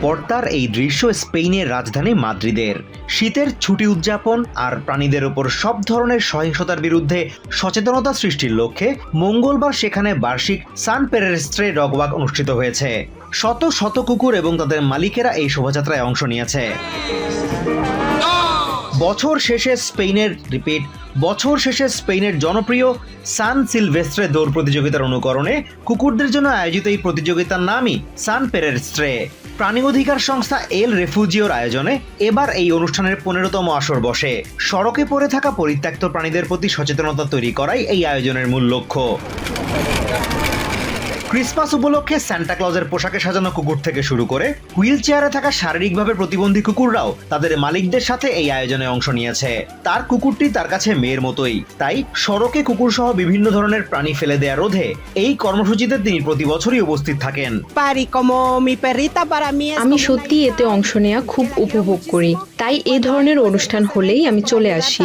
পর্দার এই দৃশ্য স্পেনের রাজধানী মাদ্রিদের। শীতের ছুটি উদযাপন আর প্রাণীদের ওপর সব ধরনের সহিংসতার বিরুদ্ধে সচেতনতা সৃষ্টির লক্ষ্যে মঙ্গলবার সেখানে বার্ষিক সান পেরেস্ট্রে ডগওয়াক অনুষ্ঠিত হয়েছে। শত শত কুকুর এবং তাদের মালিকেরা এই শোভাযাত্রায় অংশ নিয়েছে। বছর শেষে স্পেনের রিপিট, বছর শেষে স্পেনের জনপ্রিয় সান সিলভেস্ট্রে দৌড় প্রতিযোগিতার অনুকরণে কুকুরদের জন্য আয়োজিত এই প্রতিযোগিতার নামই সান পেরেস্ট্রে প্রাণী অধিকার সংস্থা এল রেফুজিওর আয়োজনে এবার এই অনুষ্ঠানের পনেরোতম আসর বসে। সড়কে পড়ে থাকা পরিত্যক্ত প্রাণীদের প্রতি সচেতনতা তৈরি করাই এই আয়োজনের মূল লক্ষ্য। ক্রিসমাস উপলক্ষে সান্টা ক্লজের পোশাকে সাজানো কুকুর থেকে শুরু করে হুইল চেয়ারে থাকা শারীরিকভাবে প্রতিবন্ধী কুকুররাও তাদের মালিকদের সাথে এই আয়োজনে অংশ নিয়েছে। তার কুকুরটি তার কাছে মেয়ের মতোই। তাই সড়কে কুকুর সহ বিভিন্ন ধরনের প্রাণী ফেলে দেয়া রোধে এই কর্মসূচিতে তিনি প্রতি বছরই উপস্থিত থাকেন। আমি সত্যি এতে অংশ নেওয়া খুব উপভোগ করি। তাই এই ধরনের অনুষ্ঠান হলেই আমি চলে আসি.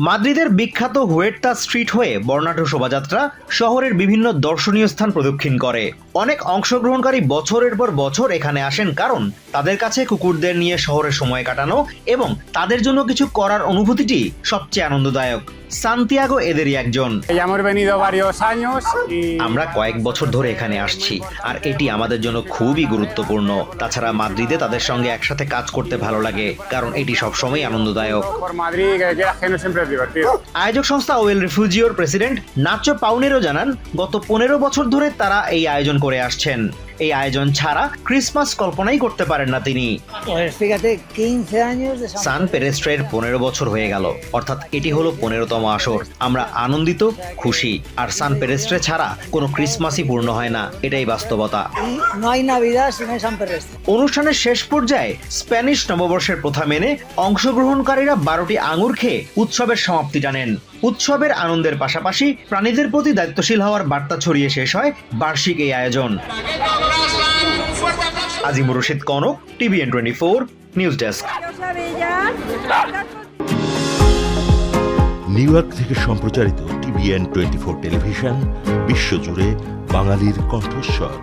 মাদ্রিদের বিখ্যাত হুয়েট্টা স্ট্রিট হয়ে বর্ণাঢ্য শোভাযাত্রা শহরের বিভিন্ন দর্শনীয় স্থান প্রদক্ষিণ করে অনেক অংশগ্রহণকারী বছরের পর বছর এখানে আসেন কারণ তাদের কাছে কুকুরদের নিয়ে শহরে সময় কাটানো এবং তাদের জন্য কিছু করার অনুভূতিটি সবচেয়ে আনন্দদায়ক সান্তিয়াগো এদেরই একজন। আমরা কয়েক বছর ধরে এখানে আসছি আর এটি আমাদের জন্য খুবই গুরুত্বপূর্ণ। তাছাড়া মাদ্রিদে তাদের সঙ্গে একসাথে কাজ করতে ভালো লাগে কারণ এটি সবসময় আনন্দদায়ক. আয়োজক সংস্থা ওয়েল রিফিউজিওর প্রেসিডেন্ট নাচো পাউনেরও জানান গত পনেরো বছর ধরে তারা এই আয়োজন করে আসছেন। এই আয়োজন ছাড়া ক্রিসমাস কল্পনাই করতে পারেন না তিনি। Pues fíjate, 15 años de San সান পেরেস্ট্রের পনেরো বছর হয়ে গেল। অর্থাৎ এটি হলো পনেরোতম আসর। আমরা আনন্দিত খুশি। আর সান পেরেস্ট্রে ছাড়া কোনো ক্রিসমাসই পূর্ণ হয় না। এটাই বাস্তবতা. অনুষ্ঠানের শেষ পর্যায়ে স্প্যানিশ নববর্ষের প্রথা মেনে অংশগ্রহণকারীরা বারোটি আঙুর খেয়ে উৎসবের সমাপ্তি টানেন উৎসবের আনন্দের পাশাপাশি প্রাণীদের প্রতি দায়িত্বশীল হওয়ার বার্তা ছড়িয়ে শেষ হয় বার্ষিক এই আয়োজন। Azimur Rashid Kanak, TVN twenty four, news desk. New York থেকে সম্প্রচারিত টিভিএন টোয়েন্টি ফোর টেলিভিশন, বিশ্বজুড়ে বাঙালির কণ্ঠস্বর।